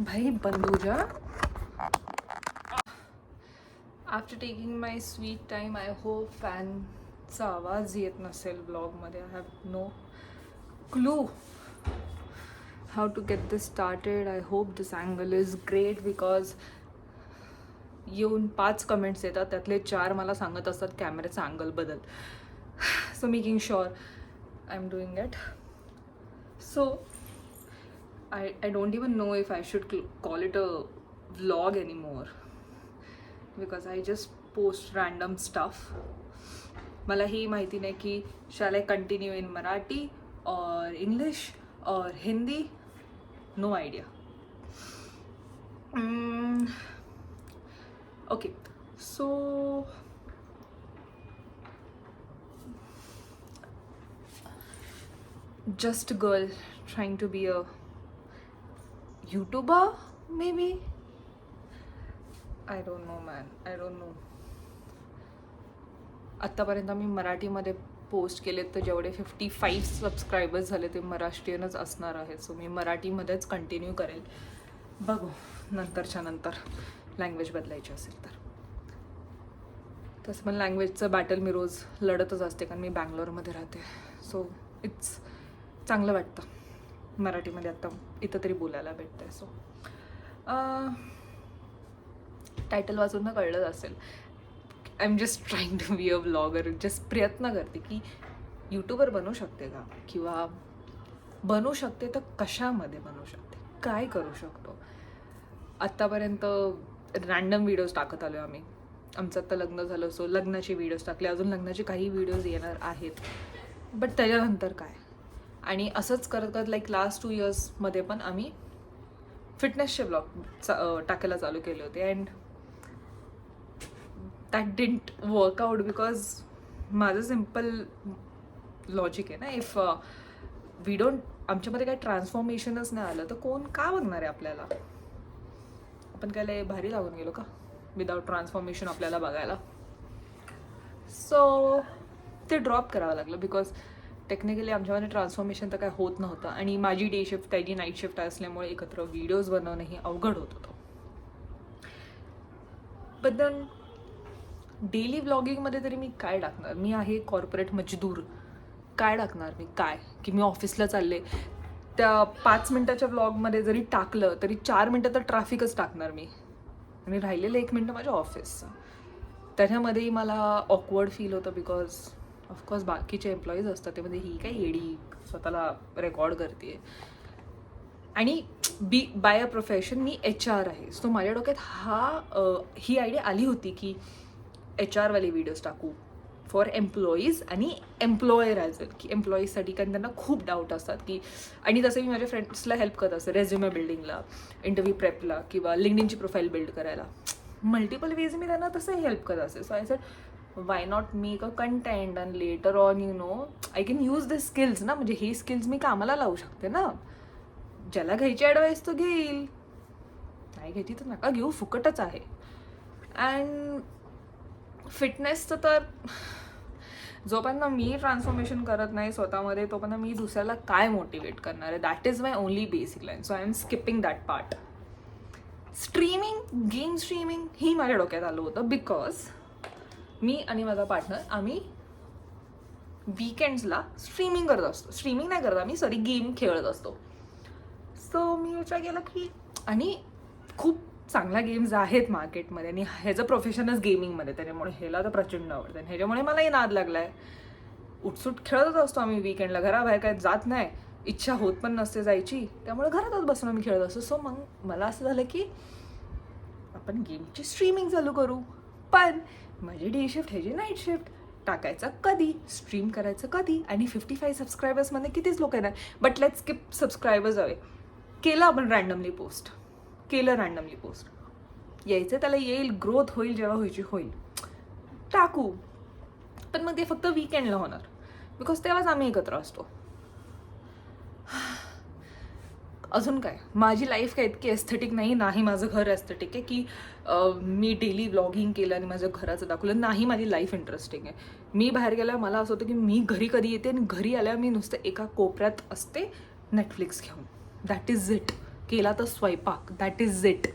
भाई बंद हो जा। After taking my sweet time I hope फॅनचा आवाज येत नसेल ब्लॉगमध्ये I have no clue how to get this started I hope this angle is great because येऊन पाच कमेंट्स येतात त्यातले चार मला सांगत असतात कॅमेऱ्याचा अँगल बदल. So making sure I am doing it so I, I don't even know if I should cl- call it a vlog anymore because I just post random stuff. मला ही माहिती नाही की shall I continue in Marathi और English और Hindi no idea okay so just a girl trying to be a YouTuber, maybe? I don't know man I don't know आत्तापर्यंत मी मराठीमध्ये post केलेत तर जेवढे फिफ्टी फाईव्ह सबस्क्रायबर्स झाले ते महाराष्ट्रीयनच असणार आहेत सो मी मराठीमध्येच कंटिन्यू करेल. बघू नंतरच्या नंतर लँग्वेज बदलायची असेल तर. तसं पण लँग्वेजचं बॅटल मी रोज लढतच असते कारण मी बँगलोरमध्ये राहते. सो इट्स चांगलं वाटतं. मराठीमध्ये आता इथं तरी बोलायला भेटतं आहे सो टायटल वाचून ना कळलंच असेल. I am just trying to be a blogger just प्रयत्न करते की यूट्यूबर बनू शकते का? किंवा बनू शकते तर कशामध्ये बनू शकते? काय करू शकतो? आत्तापर्यंत रॅन्डम व्हिडिओज टाकत आलो आम्ही. आमचं आत्ता लग्न झालं सो लग्नाचे व्हिडिओज टाकले. अजून लग्नाचे काही व्हिडिओज येणार आहेत. बट त्याच्यानंतर काय? आणि असंच करत करत लाईक लास्ट टू इयर्समध्ये पण आम्ही फिटनेसचे ब्लॉग टाकायला चालू केले होते. And that didn't work out because माझं सिंपल लॉजिक आहे ना इफ वी डोंट आमच्यामध्ये काही ट्रान्सफॉर्मेशनच नाही आलं तर कोण का बघणार आहे आपल्याला? आपण काय भारी लागून गेलो का? विदाउट ट्रान्सफॉर्मेशन आपल्याला बघायला. सो ते ड्रॉप करावं लागलं बिकॉज टेक्निकली आमच्यामध्ये ट्रान्सफॉर्मेशन तर काय होत नव्हतं. आणि माझी डे शिफ्ट त्याची नाईट शिफ्ट असल्यामुळे एकत्र व्हिडिओज बनवणंही अवघड होत होतं. बट डेली व्लॉगिंगमध्ये तरी मी काय टाकणार? मी आहे कॉर्पोरेट मजदूर. काय टाकणार मी? काय? की मी ऑफिसला चालले. त्या पाच मिनटाच्या व्लॉगमध्ये जरी टाकलं तरी चार मिनटं तर ट्रॅफिकच टाकणार मी. आणि राहिलेलं एक मिनटं माझ्या ऑफिसचं त्याच्यामध्येही मला ऑकवर्ड फील होतं बिकॉज ऑफकोर्स बाकीचे एम्प्लॉईज असतात ते म्हणजे ही काय येडी स्वतःला रेकॉर्ड करते आणि बी बाय अ प्रोफेशन मी एच आर आहे. सो माझ्या डोक्यात हा ही आयडिया आली होती की एच आरवाले व्हिडिओज टाकू फॉर एम्प्लॉईज आणि एम्प्लॉयर ॲज वेल की एम्प्लॉईजसाठी कारण त्यांना खूप डाऊट असतात की आणि तसं मी माझ्या फ्रेंड्सला हेल्प करत असते रेझ्युमे बिल्डिंगला इंटरव्ह्यू प्रेपला किंवा लिंगडिनची प्रोफाईल बिल्ड करायला. मल्टिपल वेज मी त्यांना तसं हेल्प करत असते. So I said why not make a content and later on you know I can use the skills ना म्हणजे हे स्किल्स मी कामाला लावू शकते ना? ज्याला घ्यायची ॲडवाईस तो घेईल. नाही घ्यायची तर नका घेऊ फुकटच आहे. अँड फिटनेसचं तर जोपर्यंत मी ट्रान्सफॉर्मेशन करत नाही स्वतःमध्ये तोपर्यंत मी दुसऱ्याला काय मोटिवेट करणार आहे? That is my only basic line so I am skipping that part streaming game streaming ही माझ्या डोक्यात आलं होतं बिकॉज मी आणि माझा पार्टनर आम्ही वीकेंड्सला स्ट्रीमिंग करत असतो. स्ट्रीमिंग नाही करत आम्ही सॉरी गेम खेळत असतो. सो मी विचार केला की आणि खूप चांगल्या गेम्स आहेत मार्केटमध्ये आणि ह्याचं प्रोफेशनच गेमिंगमध्ये त्याच्यामुळे ह्याला तर प्रचंड आवडतं. आणि ह्याच्यामुळे मलाही नाद लागला आहे उठसूट खेळतच असतो आम्ही विकेंडला घराबाहेर काय जात नाही. इच्छा होत पण नसते जायची. त्यामुळे घरातच बसून आम्ही खेळत असतो. सो मग मला असं झालं की आपण गेमची स्ट्रीमिंग चालू करू. पण माझी डे शिफ्ट ह्याची नाईट शिफ्ट टाकायचं कधी? स्ट्रीम करायचं कधी? आणि फिफ्टी फाय सबस्क्रायबर्समध्ये कितीच लोक येणार? बट लेट स्किप सबस्क्रायबर्स हवे केलं आपण रँडमली पोस्ट केलं रँडमली पोस्ट यायचं त्याला येईल ग्रोथ होईल जेव्हा व्हायची होईल. टाकू. पण मग ते फक्त विकेंडला होणार. बिकॉज तेव्हाच आम्ही एकत्र असतो. अजून काय? माझी लाईफ काय इतकी एस्थेटिक नाही नाही माझं घर एस्थेटिक आहे की मी डेली ब्लॉगिंग केलं आणि माझं घराचं दाखवलं नाही माझी लाईफ इंटरेस्टिंग आहे. मी बाहेर गेल्यावर मला असं होतं की मी घरी कधी येते आणि घरी आल्यावर मी नुसतं एका कोपऱ्यात असते नेटफ्लिक्स घेऊन. दॅट इज इट केला तर स्वयंपाक. दॅट इज इट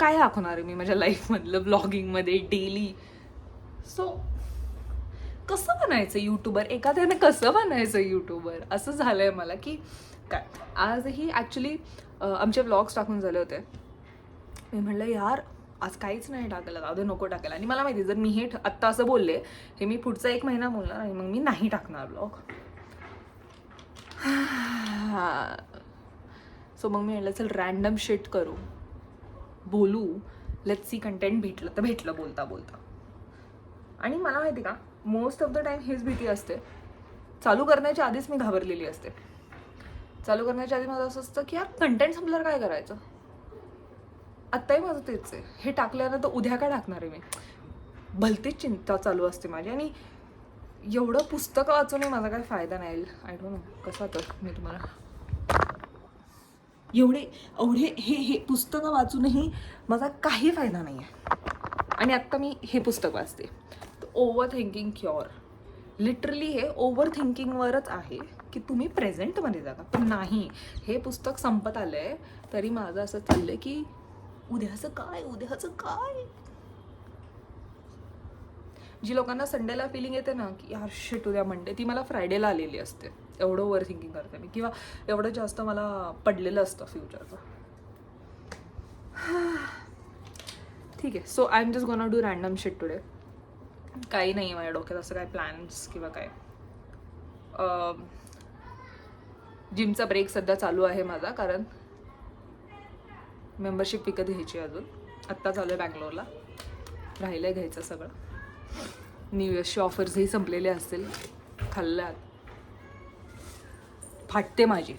काय दाखवणार आहे मी माझ्या लाईफमधलं ब्लॉगिंगमध्ये डेली सो कसं बनायचं यूट्यूबर एखाद्याने कसं बनायचं यूट्यूबर असं झालं आहे मला की काय? आजही ॲक्च्युली आमचे व्लॉग्स टाकून झाले होते. मी म्हणलं यार आज काहीच नाही टाकायला जाऊ दे नको टाकायला. आणि मला माहिती आहे, जर मी हे आत्ता असं बोलले हे मी पुढचा एक महिना बोलणार आणि मग मी नाही टाकणार ब्लॉग सो मग मी म्हटलं चल रॅन्डम शिट करू. बोलू. लेट सी कंटेंट भेटलं तर भेटलं बोलता बोलता. आणि मला माहिती का मोस्ट ऑफ द टाईम हीच भीती असते. चालू करण्याच्या आधीच मी घाबरलेली असते. चालू करण्याच्या आधी माझं असं असतं की यार कंटेंट संपल्यावर काय करायचं? आत्ताही माझं तेच आहे. हे टाकल्यानंतर उद्या काय टाकणार आहे मी? भलतीच चिंता चालू असते माझी आणि एवढं पुस्तकं वाचूनही माझा काही फायदा नाही. आय डोंट नो कसा तर मी तुम्हाला एवढे एवढे हे हे पुस्तकं वाचूनही माझा काही फायदा नाही आहे आणि आत्ता मी हे पुस्तक वाचते. ओव्हर थिंकिंग क्युअर लिटरली हे ओव्हर थिंकिंगवरच आहे. की तुम्ही प्रेझेंटमध्ये जागा पण नाही हे पुस्तक संपत आलं आहे तरी माझं असं चाललं की उद्याचं काय उद्याचं काय? जी लोकांना संडेला फिलिंग येते ना की यार शिट उद्या मंडे ती मला फ्रायडेला आलेली असते. एवढं ओव्हर थिंकिंग करते मी. किंवा एवढं जास्त मला पडलेलं असतं फ्युचरचं ठीक आहे. So I am just gonna do random shit today काही नाही आहे माझ्या डोक्यात असं काय प्लॅन्स किंवा काय. जिमचा ब्रेक सध्या चालू आहे माझा कारण मेंबरशिप विकत घ्यायची आहे अजून. आत्ता चालू आहे बँगलोरला. राहिलं आहे घ्यायचं सगळं. न्यू इयर्सचे ऑफर्सही संपलेले असतील. खाल्ल्यात. फाटते माझी.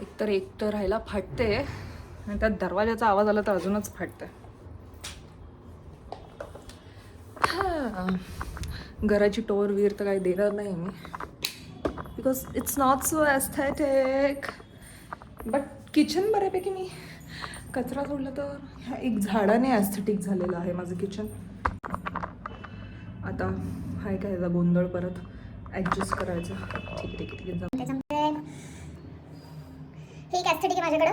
एकतर एक तर राहायला फाटते. आणि त्यात दरवाजाचा आवाज आला तर अजूनच फाटते हा. घराची टोर वीर तर काही देणार नाही मी. Because it's not so aesthetic but kitchen बऱ्यापैकी मी कचरा सोडला तर ह्या एक झाडाने ॲस्थेटिक झालेलं आहे माझं किचन आता हाय काय याचा गोंधळ परत ॲडजस्ट करायचा. ठीक आहे ठीक आहे ठीक आहे. जाऊ. हे एक ॲस्थेटिक आहे माझ्याकडं.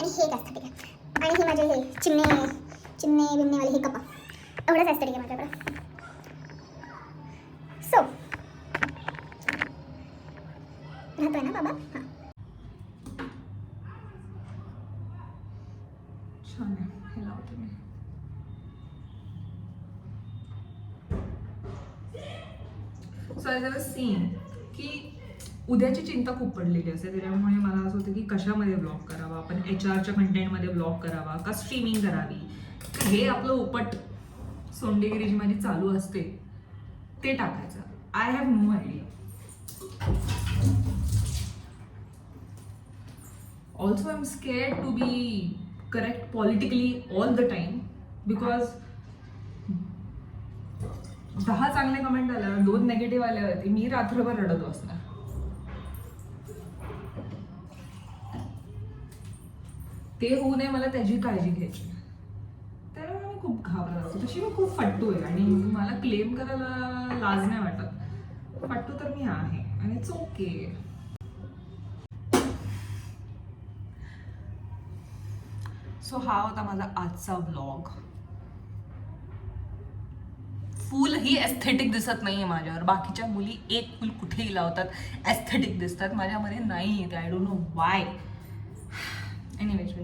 आणि हे एक ॲस्थेटिक आहे. आणि हे माझे हे चिमणे चिमणे बिमणेवाले हे कपा एवढंच ॲस्थेटिक आहे माझ्याकडं. राहतोय ना बाबा? हां. छान आहे. हे लावते मी सो ॲज सीन की उद्याची चिंता खूप पडलेली असते. त्याच्यामुळे मला असं होतं की कशामध्ये ब्लॉग करावा? आपण एच आरच्या कंटेंटमध्ये ब्लॉग करावा? का स्ट्रीमिंग करावी? हे आपलं उपट सोंडेगिरी जी माझी चालू असते ते टाकायचं. I have no idea also i'm scared to be correct politically all the time because दहा चांगले कमेंट आल्यावर दोन नेगेटिव्ह आल्यावरती मी रात्रभर रडत असणार ते होऊ नये मला त्याची काळजी घ्यायची त्यामुळे मी खूप घाबरत असतो. तशी मी खूप फट्टू आहे आणि मला क्लेम करायला लाज नाही वाटत. फट्टू तर मी आहे आणि इट्स ओके सो हा होता माझा आजचा ब्लॉग फुल ही एस्थेटिक दिसत नाही आहे माझ्यावर. बाकीच्या मुली एक फुल कुठेही लावतात एस्थेटिक दिसतात. माझ्यामध्ये नाही येते I don't know why anyways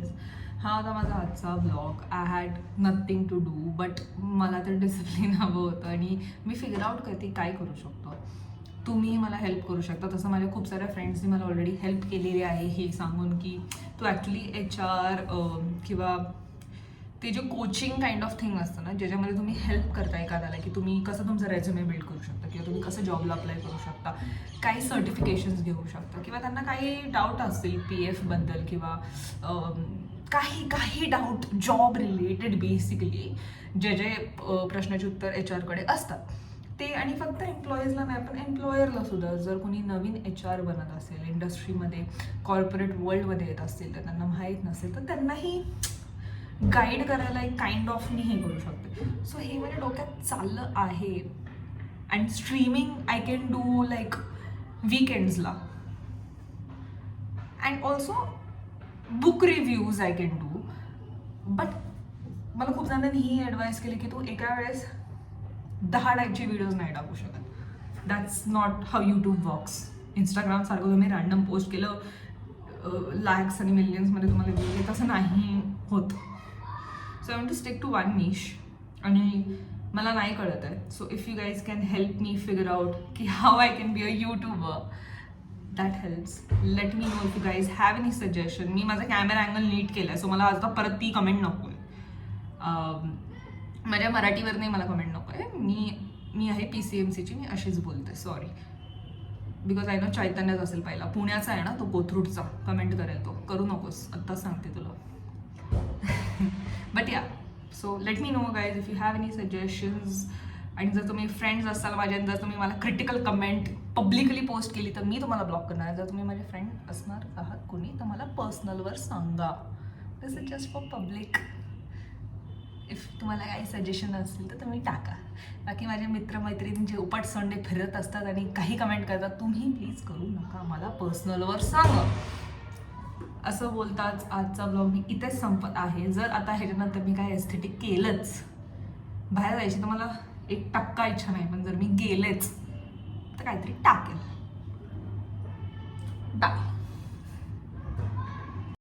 हा होता माझा आजचा blog I had nothing to do but मला तर डिसिप्लिन हवं होतं आणि मी फिगर आउट करते काय करू शकतो. तुम्ही मला हेल्प करू शकता. तसं माझ्या खूप साऱ्या फ्रेंड्सनी मला ऑलरेडी हेल्प केलेली आहे. हे सांगून की तू ॲक्च्युली एच आर किंवा ते जे कोचिंग काइंड ऑफ थिंग असतं ना ज्याच्यामध्ये तुम्ही हेल्प करता एखाद्याला की तुम्ही कसं तुमचं रेझ्युमे बिल्ड करू शकता किंवा तुम्ही कसं जॉबला अप्लाय करू शकता काही सर्टिफिकेशन्स घेऊ शकता किंवा त्यांना काही डाऊट असतील पी एफबद्दल किंवा काही काही डाऊट जॉब रिलेटेड बेसिकली जे जे प्रश्नाचे उत्तर एच आरकडे असतात. ते आणि फक्त एम्प्लॉईजला नाही पण एम्प्लॉयरला सुद्धा जर कोणी नवीन एच आर बनत असेल इंडस्ट्रीमध्ये कॉर्पोरेट वर्ल्डमध्ये येत असतील तर त्यांना माहीत नसेल तर त्यांनाही गाईड करायला एक काइंड ऑफ मी हे करू शकते. सो हे माझ्या डोक्यात चाललं आहे. And streaming I can do like वीकेंड्सला and also book reviews I can do but मला खूप जणांनी ही ॲडवाईस केली की तू एका वेळेस दहा टाईपचे व्हिडिओज नाही टाकू शकत. That's not how YouTube works इंस्टाग्रामसारखं तुम्ही रॅन्डम पोस्ट केलं लॅक्स आणि मिलियन्समध्ये तुम्हाला व्ह्यूज येत असं नाही होत. So I want to stick to one niche आणि मला नाही कळत आहे. So if you guys can help me figure out की how I can be a YouTuber that helps let me know if you guys have any suggestion मी माझा camera angle नीट केला आहे so मला आता परत ती कमेंट नको आहे माझ्या मराठीवर नाही मला कमेंट नको आहे मी मी आहे पी सी एम सीची मी अशीच बोलते सॉरी बिकॉज आय नो चैतन्यच असेल पहिला. पुण्याचा आहे ना तो कोथरूडचा. कमेंट करेल तो. करू नकोस. आत्ता सांगते तुला. But yeah so let me know guys if you have any suggestions आणि जर तुम्ही फ्रेंड्स असाल माझ्या जर तुम्ही मला क्रिटिकल कमेंट पब्लिकली पोस्ट केली तर मी तुम्हाला ब्लॉक करणार आहे. जर तुम्ही माझे फ्रेंड असणार आहात कोणी तर मला पर्सनलवर सांगा. This is just for public if तुम्हाला काही सजेशन असतील तर तुम्ही टाका. बाकी माझे मित्रमैत्रिणी जे उपट संडे फिरत असतात आणि काही कमेंट करतात तुम्ही प्लीज करू नका. मला पर्सनलवर सांगा. असं बोलताच आजचा ब्लॉग मी इथेच संपत आहे. जर आता ह्याच्यानंतर मी काय एस्थेटिक केलंच बाहेर जायची तर मला एक टक्का इच्छा नाही पण जर मी गेलेच तर काहीतरी टाकेल. बाय